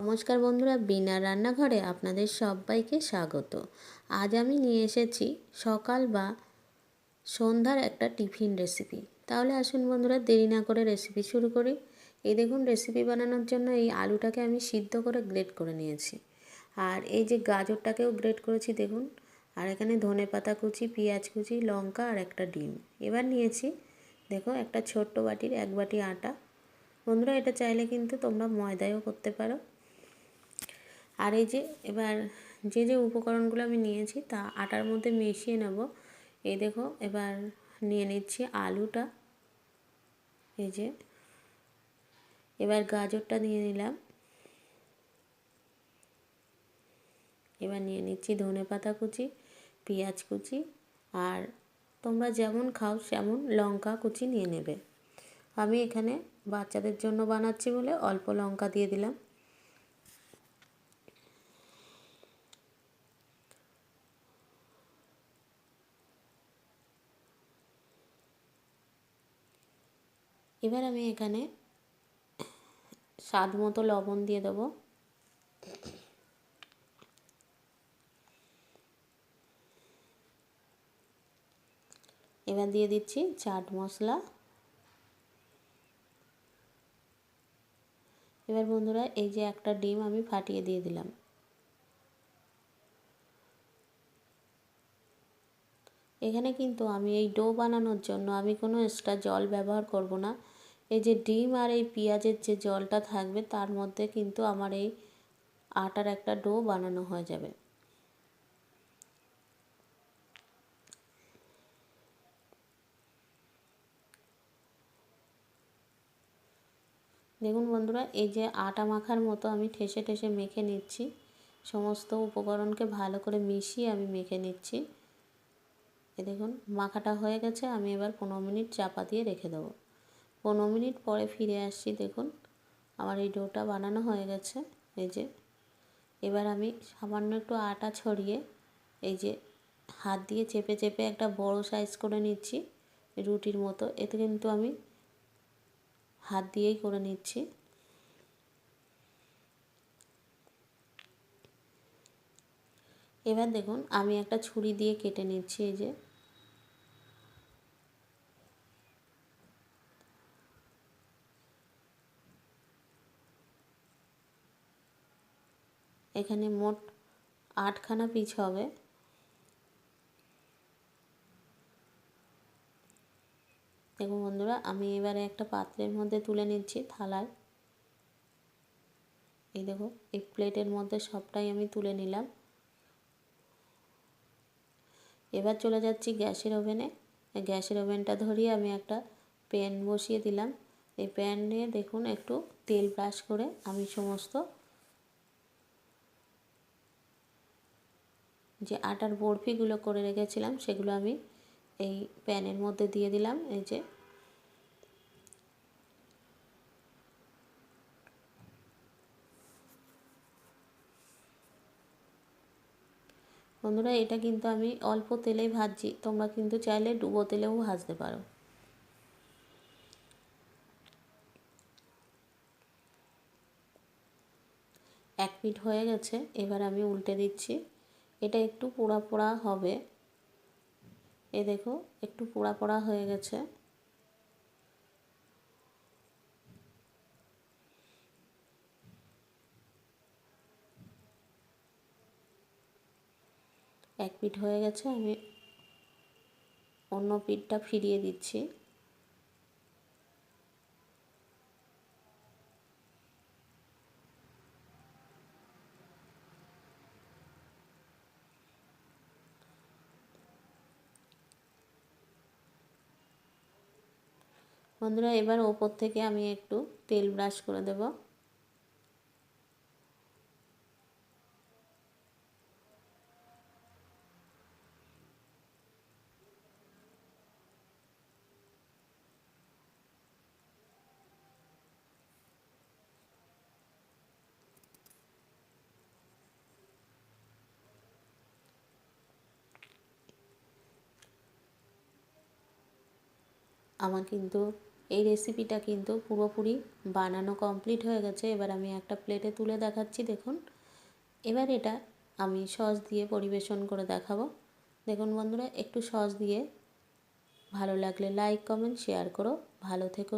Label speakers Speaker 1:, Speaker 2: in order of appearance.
Speaker 1: নমস্কার বন্ধুরা, বিনা রান্নাঘরে আপনাদের সবাইকে স্বাগত। আজ আমি নিয়ে এসেছি সকাল বা সন্ধ্যার একটা টিফিন রেসিপি তাহলে আসুন বন্ধুরা, দেরি না করে রেসিপি শুরু করি। এই দেখুন রেসিপি বানানোর জন্য এই আলুটাকে আমি সিদ্ধ করে গ্রেট করে নিয়েছি। আর এই যে গাজরটাকেও গ্রেট করেছি, দেখুন। আর এখানে ধনে পাতা কুচি, পেঁয়াজ কুচি, লঙ্কা আর একটা ডিম। এবার নিয়েছি, দেখো, একটা ছোট্ট বাটির এক বাটি আটা। বন্ধুরা, এটা চাইলে কিন্তু তোমরা ময়দায়ও করতে পারো। আর এই যে এবার যে যে উপকরণগুলো আমি নিয়েছি তা আটার মধ্যে মিশিয়ে নেব। এই দেখো, এবার নিয়ে নিচ্ছি আলুটা। এই যে, এবার গাজরটা নিয়ে নিলাম এবার নিয়ে নিচ্ছি ধনে পাতা কুচি, পেঁয়াজ কুচি, আর তোমরা যেমন খাও সেমন লঙ্কা কুচি নিয়ে নেবে। আমি এখানে বাচ্চাদের জন্য বানাচ্ছি বলে অল্প লঙ্কা দিয়ে দিলাম। এবার আমি এখানে স্বাদ মতো লবণ দিয়ে দেবো। এবার দিয়ে দিচ্ছি চাট মশলা। এবার বন্ধুরা, এই যে একটা ডিম আমি ফাটিয়ে দিয়ে দিলাম। এখানে কিন্তু আমি এই ডো বানানোর জন্য আমি কোনো এক্সট্রা জল ব্যবহার করব না। এই যে ডিম আর এই পেঁয়াজের যে জলটা থাকবে, তার মধ্যে কিন্তু আমার এই আটার একটা ডো বানানো হয়ে যাবে। দেখুন বন্ধুরা, এই যে আটা মাখার মতো আমি ঠেসে ঠেসে মেখে নিচ্ছি। সমস্ত উপকরণকে ভালো করে মিশিয়ে আমি মেখে নিচ্ছি। এ দেখুন, মাখাটা হয়ে গেছে, আমি এবার পনেরো মিনিট চাপা দিয়ে রেখে দেবো। পনেরো মিনিট পরে ফিরে আসছি, দেখুন। আমার এই ডোটা বানানো হয়ে গেছে, এই যে। এবার আমি সামান্য একটু আটা ছড়িয়ে এই যে হাত দিয়ে চেপে চেপে একটা বড় সাইজ করে নিচ্ছি, রুটির মতো। এতে কিন্তু আমি হাত দিয়েই করে নিচ্ছি। এবার দেখুন, আমি একটা ছুরি দিয়ে কেটে নিচ্ছি, এই যে। এখানে মোট আটখানা পিচ হবে। দেখুন বন্ধুরা, আমি এবারে একটা পাত্রের মধ্যে তুলে নিচ্ছি থালায় এই দেখো, এই প্লেটের মধ্যে সবটাই আমি তুলে নিলাম। এবার চলে যাচ্ছি গ্যাসের ওভেনে। গ্যাসের ওভেনটা ধরিয়ে আমি একটা প্যান বসিয়ে দিলাম। এই প্যান দেখুন একটু তেল ব্রাশ করে আমি সমস্ত যে আটার বরফিগুলো করে রেখেছিলাম, সেগুলো আমি এই প্যানের মধ্যে দিয়ে দিলাম, এই যে। বন্ধুরা, এটা কিন্তু আমি অল্প তেলেই ভাজছি, তোমরা কিন্তু চাইলে ডুবো তেলেও ভাজতে পারো। এক মিনিট হয়ে গেছে, এবার আমি উল্টে দিচ্ছি। এটা একটু পোড়া পোড়া হবে। এ দেখো, একটু পোড়া পোড়া হয়ে গেছে। এক পিঠ হয়ে গেছে, আমি অন্য পিঠটা ফিরিয়ে দিচ্ছি। বন্ধুরা এবার ওপর থেকে আমি একটু তেল ব্রাশ করে দেব। আমার কিন্তু এই রেসিপিটা কিন্তু পুরোপুরি বানানো কমপ্লিট হয়ে গেছে। এবার আমি একটা প্লেটে তুলে দেখাচ্ছি, দেখুন। এবার এটা আমি সস দিয়ে পরিবেশন করে দেখাবো। দেখুন বন্ধুরা, একটু সস দিয়ে ভালো লাগলে লাইক কমেন্ট শেয়ার করো। ভালো থেকো।